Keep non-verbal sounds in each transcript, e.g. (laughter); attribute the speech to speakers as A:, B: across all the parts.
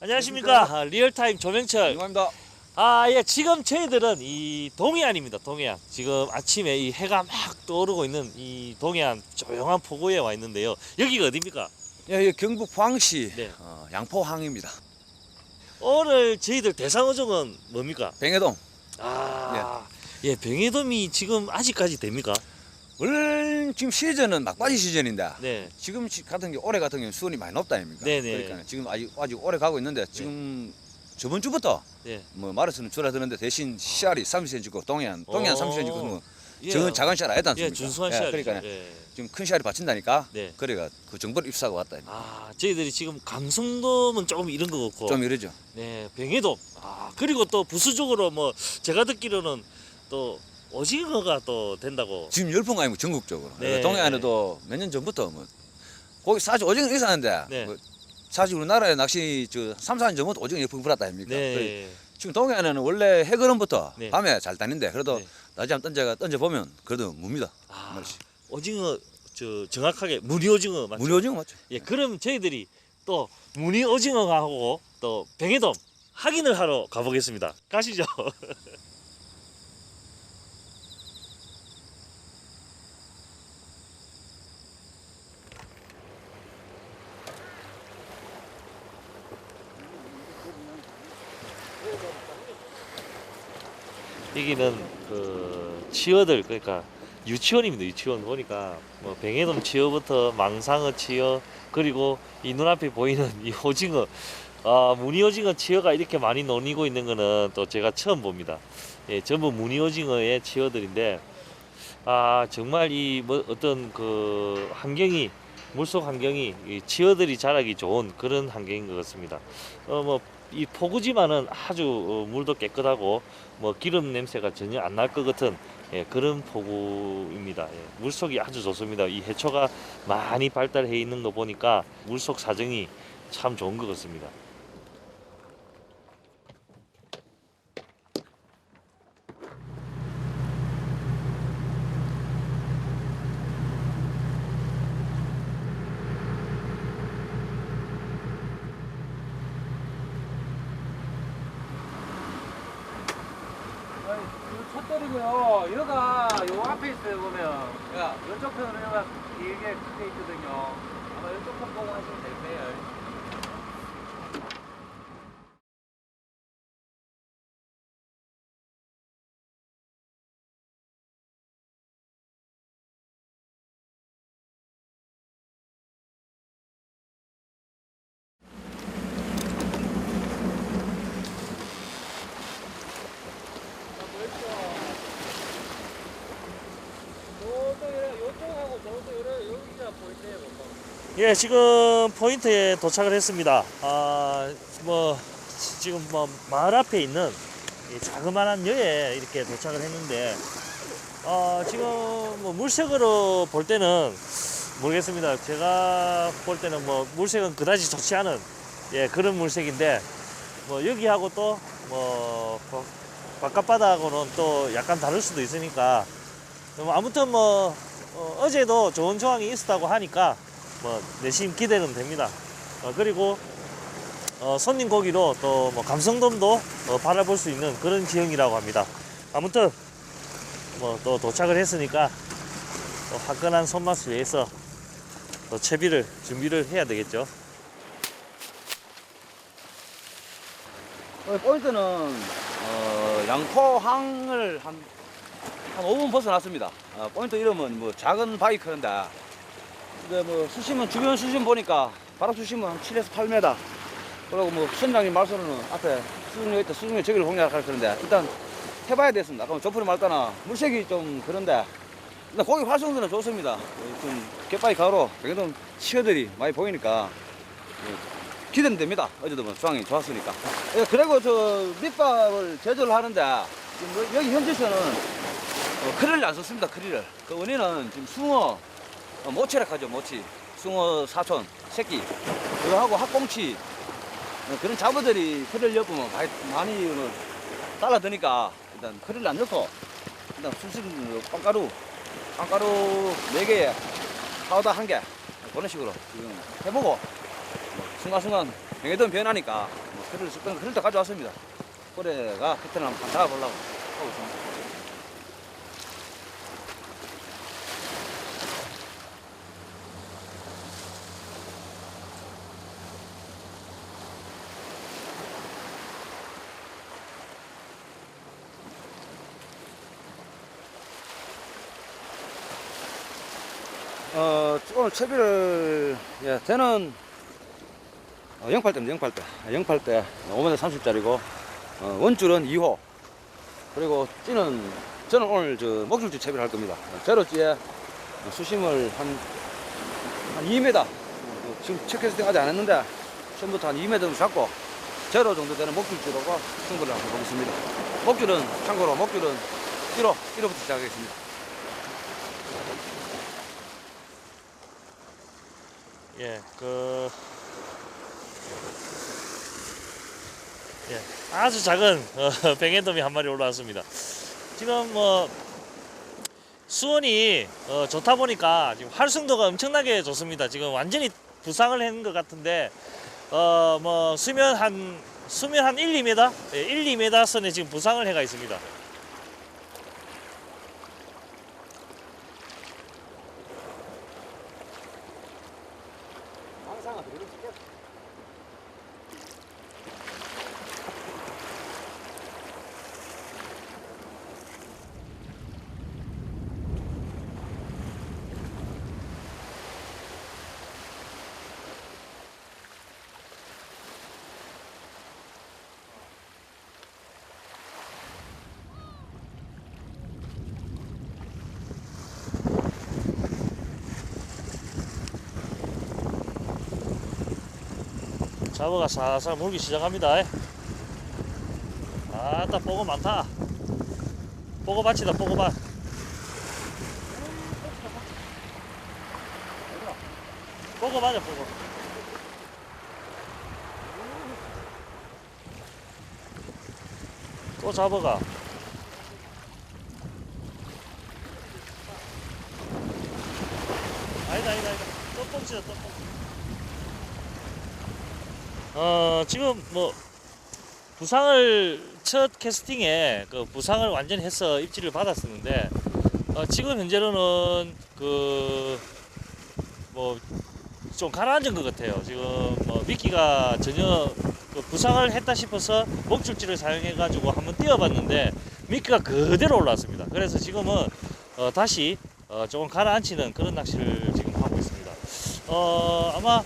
A: 안녕하십니까? 아, 리얼타임 조명철.
B: 안녕합니다.
A: 아예 지금 저희들은 이 동해안입니다 동해안. 지금 아침에 이 해가 막 떠오르고 있는 이 동해안 조용한 포구에 와 있는데요. 여기가 어디입니까?
B: 예, 예, 경북 포항시
A: 네.
B: 어, 양포항입니다.
A: 오늘 저희들 대상어종은 뭡니까?
B: 뱅해동.
A: 아예 병해돔이 지금 아직까지 됩니까?
B: 원래 지금 시즌은 막바지 시즌인데
A: 네
B: 지금 시- 같은 게 올해 같은 경우 수온이 많이 높다 아닙니까?
A: 네네.
B: 그러니까 지금 아직 아직 오래 가고 있는데 지금 저번 주부터
A: 네.
B: 뭐 마르스는 줄어드는데 대신 씨알이 30cm고 동해안 동해안
A: 어.
B: 30cm고 그러면
A: 예.
B: 저건 작은 씨알 아니다
A: 예
B: 않습니까?
A: 준수한
B: 예,
A: 씨알
B: 그러니까
A: 예.
B: 지금 큰 씨알이 받친다니까.
A: 네.
B: 그래가 그 정보를 입수하고 왔다. 아
A: 저희들이 지금 감성돔은 조금 이런 거 같고
B: 좀 이러죠.
A: 네, 병해돔. 아, 그리고 또 부수적으로 뭐 제가 듣기로는 또 오징어가 또 된다고.
B: 지금 열풍 아니고 전국적으로.
A: 네.
B: 동해안에도 몇 년 전부터 뭐 거기 사실 오징어 있었는데
A: 네.
B: 뭐 사실 우리나라에 낚시 저 3, 4년 전부터 오징어 열풍 불었다 아닙니까?
A: 네.
B: 지금 동해안에는 원래 해거름부터
A: 네.
B: 밤에 잘 다니는데 그래도
A: 네.
B: 낮에 한번 던져 던져 보면 그래도 뭡니다.
A: 아,
B: 말씩.
A: 오징어 저 정확하게 무늬 오징어 맞죠?
B: 무료 오징어 맞죠?
A: 예, 그럼 저희들이 또 무늬 오징어하고 또 병해돔 확인을 하러 가보겠습니다. 가시죠. (laughs) 여기는 그 치어들 그러니까 유치원입니다. 유치원 보니까 뭐 병해돔 치어부터 망상어 치어 그리고 이 눈앞에 보이는 (laughs) 이 오징어 아 무늬 오징어 치어가 이렇게 많이 논이고 있는 거는 또 제가 처음 봅니다. 예, 전부 무늬 오징어의 치어들인데 아 정말 이 뭐 어떤 그 환경이 물속 환경이 이 치어들이 자라기 좋은 그런 환경인 것 같습니다. 어뭐 이 포구지만은 아주 어, 물도 깨끗하고 뭐 기름 냄새가 전혀 안 날 것 같은 예, 그런 포구입니다. 예, 물속이 아주 좋습니다. 이 해초가 많이 발달해 있는 거 보니까 물속 사정이 참 좋은 것 같습니다.
C: 첫 때리고요. 여가 요 앞에 있어요 보면. 야, 왼쪽 편으로 여가 길게 크게 있거든요. 아마 왼쪽 편 보고 하시면 될 거예요. 요쪽하고 저쪽 여기가 보이세요,
A: 예, 지금 포인트에 도착을 했습니다. 아, 뭐 지금 뭐 마을 앞에 있는 이 자그마한 여에 이렇게 도착을 했는데, 어, 지금 뭐 물색으로 볼 때는 모르겠습니다. 제가 볼 때는 뭐 물색은 그다지 좋지 않은 예 그런 물색인데, 뭐 여기하고 또 뭐 바깥 바다하고는 또 약간 다를 수도 있으니까, 뭐 아무튼 뭐 어, 어제도 좋은 조항이 있었다고 하니까 뭐 내심 기대는 됩니다. 어, 그리고 어, 손님 고기로 또 뭐 감성돔도 어, 바라볼 수 있는 그런 지형이라고 합니다. 아무튼 뭐 또 도착을 했으니까 또 화끈한 손맛을 위해서 또 채비를 준비를 해야 되겠죠.
B: 어, 포인트는 어, 양포항을 한, 한 5분 벗어났습니다. 어, 포인트 이름은 뭐 작은 바이크인데 근데 뭐 수심은 주변 수심 보니까 바로 수심은 한 7에서 8m 그리고 뭐 선장님 말씀으로는 앞에 수중력 있다 수중력 저기를 공략할 그런데 일단 해봐야 됐습니다. 그럼 조풀이 말따나 물색이 좀 그런데 일단 고기 활성도는 좋습니다. 어, 좀 갯바위 가로 백여동 치어들이 많이 보이니까 어, 기대는 됩니다. 어제도 뭐 수황이 좋았으니까. 예, 그리고 저 밑밥을 제조를 하는데 지금 여- 여기 현지에서는 어, 크릴을 안 썼습니다. 크릴을. 그 원인은 지금 숭어 어, 모치락 하죠. 모치. 숭어 사촌 새끼. 그거 하고 학꽁치 어, 그런 잡어들이 크릴 엮으면 많이, 많이 뭐 달라드니까 일단 크릴 안 넣고 일단 수심 빵가루 빵가루 4개에 파우더 1개 그런 식으로 지금 해보고 뭐 순간순간 병에든 변하니까 그를 썼던 거, 그럴 때 가져왔습니다. 꼬레가 그때는 한번 잡아보려고 하고 있습니다. 어, 오늘 채비를, 예, 대는 어, 08대입니다, 08대. 08대, 5m 30짜리고, 어, 원줄은 2호. 그리고 찌는, 저는 오늘 저 목줄지 채비를 할 겁니다. 어, 제로찌에 수심을 한, 한 2m. 어, 지금 체크했을 때 아직 안 했는데, 처음부터 한 2m 정도 잡고, 제로 정도 되는 목줄지로가 승부를 한번 보겠습니다. 목줄은, 참고로 목줄은 1호, 1호부터 시작하겠습니다.
A: 예, 그 예, 아주 작은 어, (laughs) 뱅에돔이 한 마리 올라왔습니다. 지금 뭐 수온이 어, 좋다 보니까 지금 활성도가 엄청나게 좋습니다. 지금 완전히 부상을 했는 것 같은데 어 뭐 수면 한 수면 한 1, 2m, 예, 1, 2m 선에 지금 부상을 해가 있습니다. 잡어가 살살 물기 시작합니다. 아따 뽀고 많다. 뽀고 밭이다 뽀고 밭. 뽀고 맞아 뽀고. 또 잡어가. 아니다 아니다 아니다. 또 뻥치다 또 뻥치. 어 지금 뭐 부상을 첫 캐스팅에 그 부상을 완전히 해서 입질을 받았었는데 어, 지금 현재로는 그 뭐 좀 가라앉은 것 같아요. 지금 뭐 미끼가 전혀 그 부상을 했다 싶어서 목줄지를 사용해 가지고 한번 띄워봤는데 미끼가 그대로 올라왔습니다. 그래서 지금은 어, 다시 어, 조금 가라앉히는 그런 낚시를 지금 하고 있습니다. 어 아마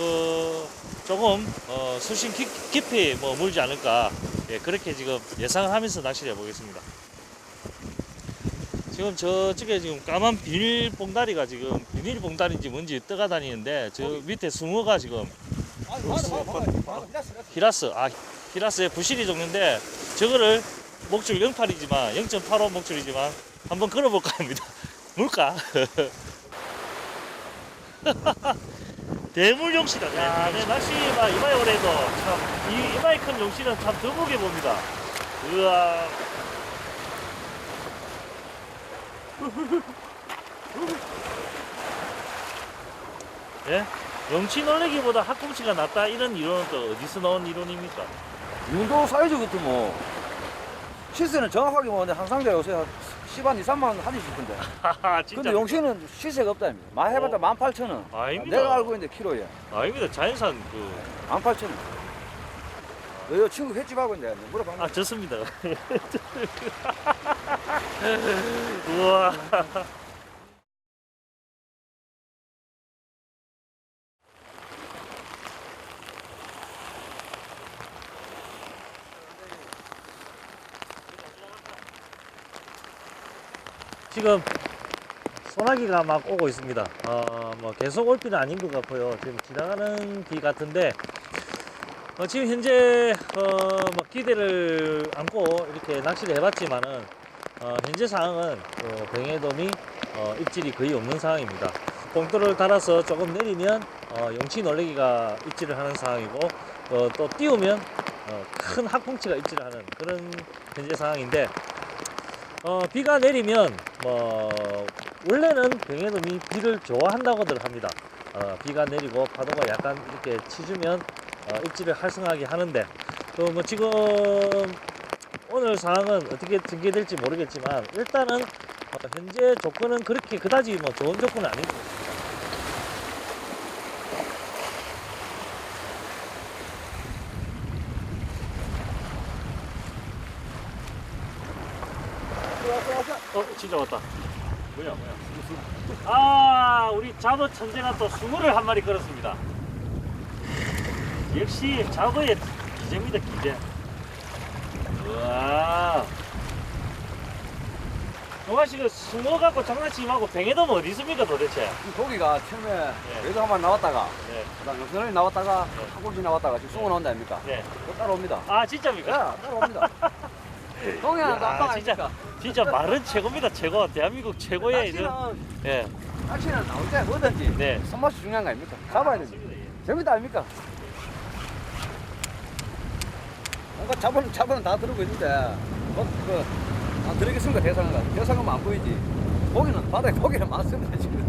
A: 그 조금 어, 수심 깊, 깊이 뭐 물지 않을까 예, 그렇게 지금 예상을 하면서 낚시를 해보겠습니다. 지금 저쪽에 지금 까만 비닐 봉다리가 지금 비닐 봉다리인지 뭔지 떠가 다니는데 저 밑에 숭어가 지금 히라스 아 히라스의 부실이 종류인데 저거를 목줄 08이지만 0.85 목줄이지만 한번 걸어볼까 합니다. (laughs) 물까? (laughs) 대물 용시다. 야, 내 낚시 막 이마에 오래도 참, 이, 이마에 큰 용시는 참 드물게 봅니다. 으아. (laughs) 예? 용치 놀래기보다 학꽁치가 낫다 이런 이론은 또 어디서 나온 이론입니까?
B: 윤도 사이즈부터 뭐 시세는 정확하게 뭐는데 항상 제가 요새 한 10만 2, 3만 원 하지 싶은데
A: 하하 진짜.
B: 근데 용신은 시세가 없다입니다 많이 해봤자
A: 어.
B: 18,000원
A: 아닙니다.
B: 내가 알고 있는데 키로에
A: 아닙니다. 자연산 그.
B: 18,000원 너 친구 횟집하고 있는데 물어봐
A: 아 좋습니다. (laughs) 우와. 지금 소나기가 막 오고 있습니다. 어, 뭐 계속 올 비는 아닌 것 같고요. 지금 지나가는 비 같은데 어, 지금 현재 어, 뭐 기대를 안고 이렇게 낚시를 해봤지만은 어, 현재 상황은 어, 병해돔이 어, 입질이 거의 없는 상황입니다. 봉돌을 달아서 조금 내리면 어, 용치 놀래기가 입질을 하는 상황이고 어, 또 띄우면 어, 큰 학꽁치가 입질을 하는 그런 현재 상황인데 어, 비가 내리면 뭐 원래는 병해돔이 비를 좋아한다고들 합니다. 어, 비가 내리고 파도가 약간 이렇게 치주면 어, 입질을 활성화하게 하는데 또 뭐 지금 오늘 상황은 어떻게 전개될지 모르겠지만 일단은 어, 현재 조건은 그렇게 그다지 뭐 좋은 조건은 같습니다. 어 진짜 왔다. 뭐야 뭐야. 아 우리 잡어 천재가 또 숭어를 한 마리 끌었습니다. 역시 잡어의 기재입니다 기재. 우와. 동아 씨그 숭어 갖고 장난치지 말고 뱅에돔 어디 있습니까 도대체?
B: 이 고기가 처음에
A: 네.
B: 외도 한번 나왔다가
A: 네.
B: 그다음 영선이 나왔다가
A: 네.
B: 한국지 나왔다가 지금 숭어 나온다 아닙니까?
A: 네.
B: 또 따라옵니다.
A: 아
B: 야,
A: 진짜입니까?
B: 따라옵니다. (laughs) 동해안도
A: 야,
B: 아빠가
A: 진짜. 진짜 말은 최고입니다 최고. 대한민국 최고의 이런. 예.
B: 낚시는 나올 때 뭐든지
A: 네.
B: 손맛이 중요한 거 아닙니까? 잡아야 됩니다. 재밌다 아닙니까? 뭔가 잡은 잡은 다 들고 있는데 뭐, 그, 아, 들으겠습니까 대상은 대상은 안 보이지. 고기는 바다에 고기는 많습니다 지금.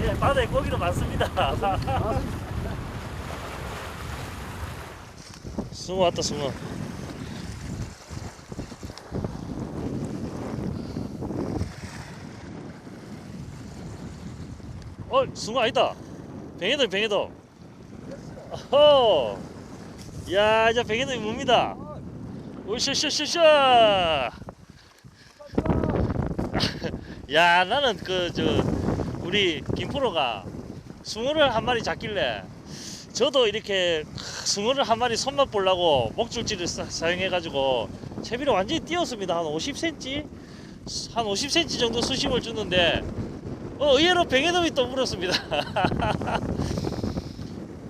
B: (laughs)
A: 예, 바다에 고기도 많습니다. 숭어 (laughs) 왔다 숭어. 어 숭어 아니다. 뱅에도 뱅에도. 어허. 야 이제 뱅에도 뭡니다. 오쇼쇼쇼쇼. 야 나는 그 저 우리 김프로가 숭어를 한 마리 잡길래 저도 이렇게 숭어를 한 마리 손맛 보려고 목줄지를 사용해 가지고 채비를 완전히 띄웠습니다 한 50cm 한 50cm 정도 수심을 줬는데 어, 의외로 뱅에돔이 또 물었습니다 (laughs)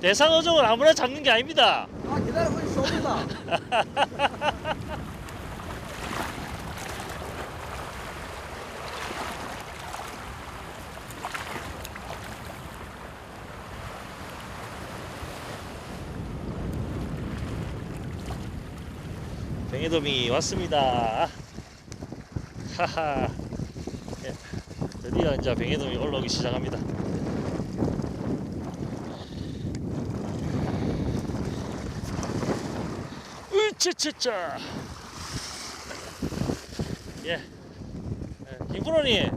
A: 대상 어종을 아무나 잡는 게 아닙니다
B: 아 기다려보니 쏩니다.
A: 뱅에돔이 왔습니다. 하하. 예, 드디어 이제 뱅에돔이 올라오기 시작합니다. 으차차차. 예. 예, 김프로님.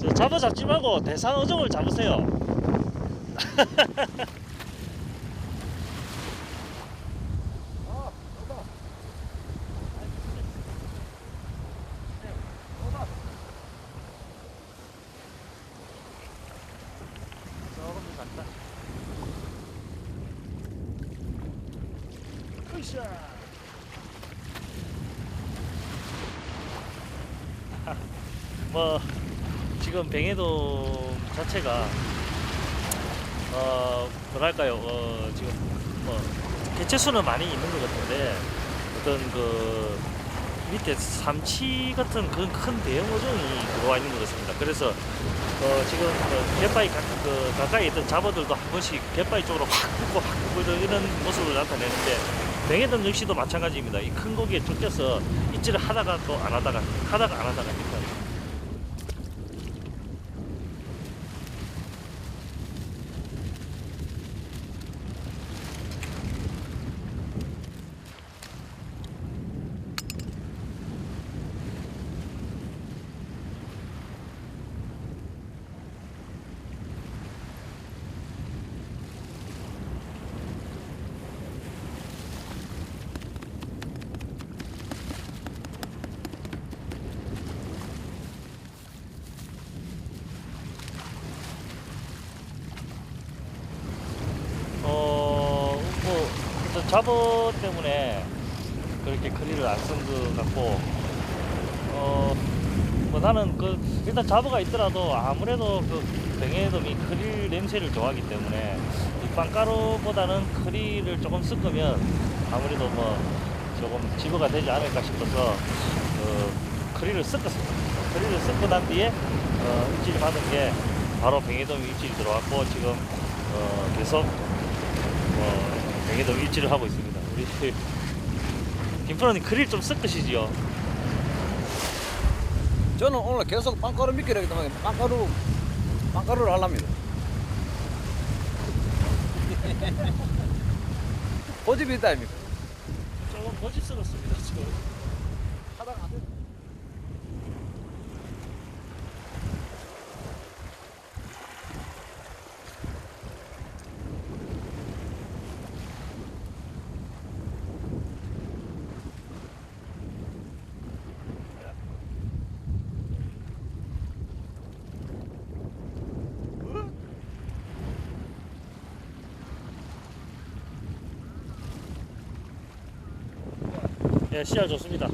A: 저 잡아 잡지 말고 대상 어종을 잡으세요. (laughs) 조금 더 간다. 으쌰. 뭐 지금 뱅에돔 자체가 어 뭐랄까요 어 지금 뭐 개체 수는 많이 있는 것 같은데 어떤 그 밑에 삼치 같은 그런 큰 대형 어종이 들어와 있는 것 같습니다. 그래서 어, 지금 그 갯바위 가, 그 가까이 있던 잡어들도 한 번씩 갯바위 쪽으로 확 붙고 확 붙고 이런- 모습을 나타내는데 뱅에돔 역시도 마찬가지입니다. 이 큰 고기에 쫓겨서 입질을 하다가 또 안 하다가 하다가 안 하다가 이렇 4번 때문에 그렇게 클리를 안 쓴 것 같고 어, 뭐 나는 그 일단 자버가 있더라도 아무래도 그 병해돔이 크릴 냄새를 좋아하기 때문에 이 빵가루보다는 크릴을 조금 섞으면 아무래도 뭐 조금 지부가 되지 않을까 싶어서 어, 그 크릴을 섞었어. 크릴을 섞고 난 뒤에 어, 입질을 받은 게 바로 병해돔 입질이 들어왔고 지금 어, 계속 뭐 되게 너무 일치를 하고 있습니다. 우리 그 김프로님 그릴 좀쓸 것이지요?
B: 저는 오늘 계속 빵가루 미끼를 때문에 빵가루 빵가루를 하랍니다. (laughs) 고집이 있다 아닙니까?
A: 조금 고집스럽습니다 지금. 예, 씨앗 좋습니다.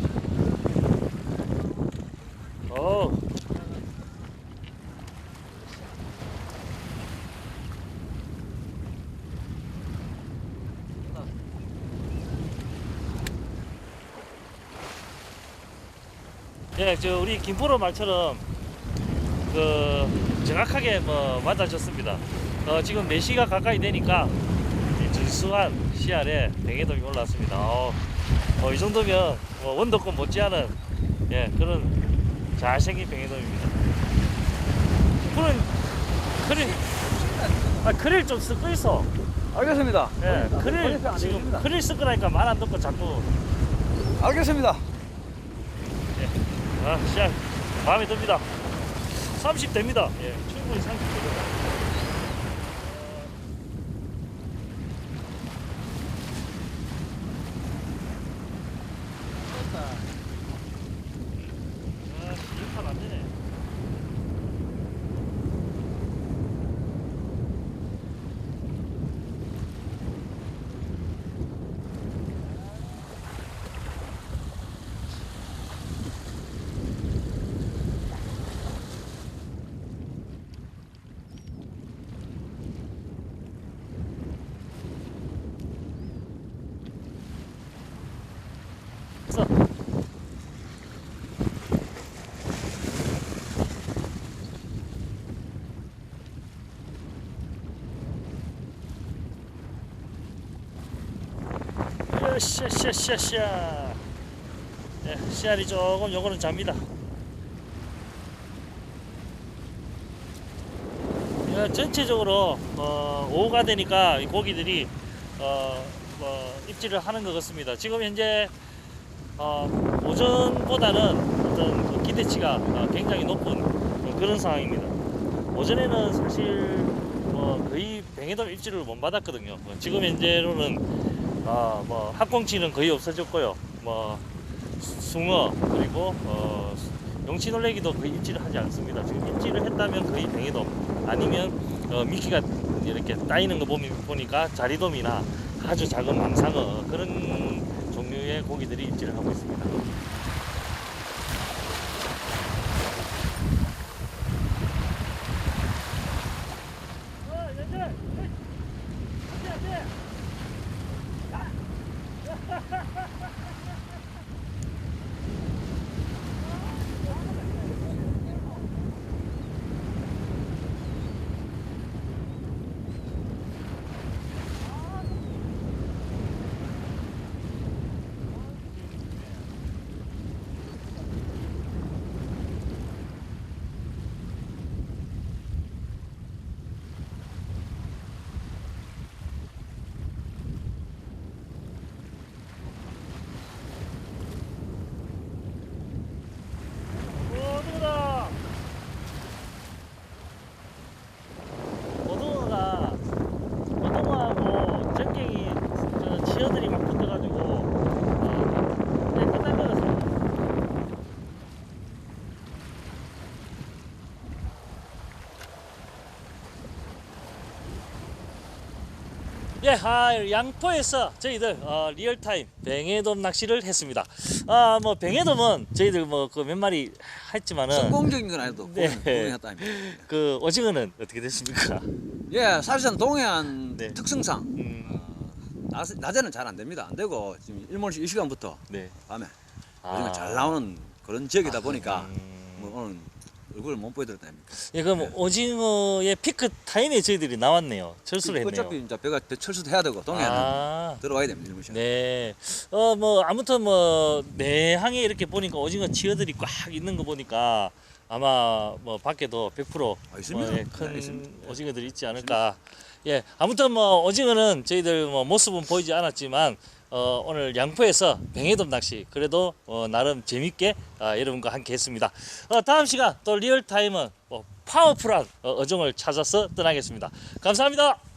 A: 어. 예, 저 우리 김포로 말처럼 그 정확하게 뭐 맞아줬습니다. 어, 지금 4시가 가까이 되니까 이 준수한 씨알에 뱅에돔이 올라왔습니다. 어, 어, 이 정도면 뭐 원더권 못지않은 예, 그런 잘생긴 뱅에돔입니다. 그런 크릴 아 크릴 좀 쓰고 있어.
B: 알겠습니다.
A: 예, 크릴
B: 고집이 안
A: 지금. 크릴 쓰고 나니까 말 안 듣고 자꾸
B: 알겠습니다.
A: 아 씨알 마음에 듭니다. 30 됩니다. 예, 충분히 30 됩니다. 아, 이판 안 되네. 그래서 으쌰쌰쌰쌰 예, 씨알이 조금 요거는 잡니다 예, 전체적으로 어, 오후가 되니까 이 고기들이 어, 뭐 입질을 하는 것 같습니다 지금 현재 어, 오전보다는 어떤 그 기대치가 어, 굉장히 높은 어, 그런 상황입니다. 오전에는 사실 뭐 거의 뱅에돔 입질을 못 받았거든요. 뭐 지금 현재로는 어, 뭐 학꽁치는 거의 없어졌고요. 뭐 수- 숭어 그리고 어, 용치 놀래기도 거의 입질을 하지 않습니다. 지금 입질을 했다면 거의 뱅에돔 아니면 어, 미끼가 이렇게 따이는 거 보면 보니까 자리돔이나 아주 작은 망상어 그런 종류의 고기들이 입질을 하고 있습니다. 오등어가 오등어하고 전갱이 저 치어들이 막 붙어가지고 어, 네, 끝날 것 같습니다. 예, 아, 양포에서 저희들 어, 리얼타임 뱅에돔 낚시를 했습니다. 아, 뭐 뱅에돔은 저희들 뭐 그 몇 마리 했지만은
B: 성공적인 건 아니도
A: 네. 그 오징어는 어떻게 됐습니까?
B: 예, 사실상 동해안
A: 네.
B: 특성상
A: 음,
B: 어, 낮, 낮에는 잘 안 됩니다. 안 되고 지금 일몰시 이 시간부터
A: 네.
B: 밤에 오징어 잘 나오는 그런 지역이다 보니까
A: 음.
B: 뭐 오늘 얼굴을 못 보여드렸다 아닙니까?
A: 예, 그럼
B: 네.
A: 오징어의 피크 타임에 저희들이 나왔네요. 철수를 했네요.
B: 어차피 이제 배가 철수도 해야 되고 동해안은
A: 아,
B: 들어와야 됩니다. 일몰시.
A: 네. 어, 뭐 아무튼 뭐 내항에 이렇게 보니까 오징어 치어들이 꽉 있는 거 보니까 아마 뭐 밖에도 100%
B: 아, 있습니다.
A: 뭐, 예,
B: 네,
A: 큰
B: 있습니다.
A: 오징어들이 있지 않을까 예, 아무튼 뭐 오징어는 저희들 뭐 모습은 보이지 않았지만 어, 오늘 양포에서 뱅에돔 낚시 그래도 어, 나름 재밌게 아, 여러분과 함께 했습니다. 어, 다음 시간 또 리얼타임은 뭐 파워풀한 어, 어종을 찾아서 떠나겠습니다. 감사합니다.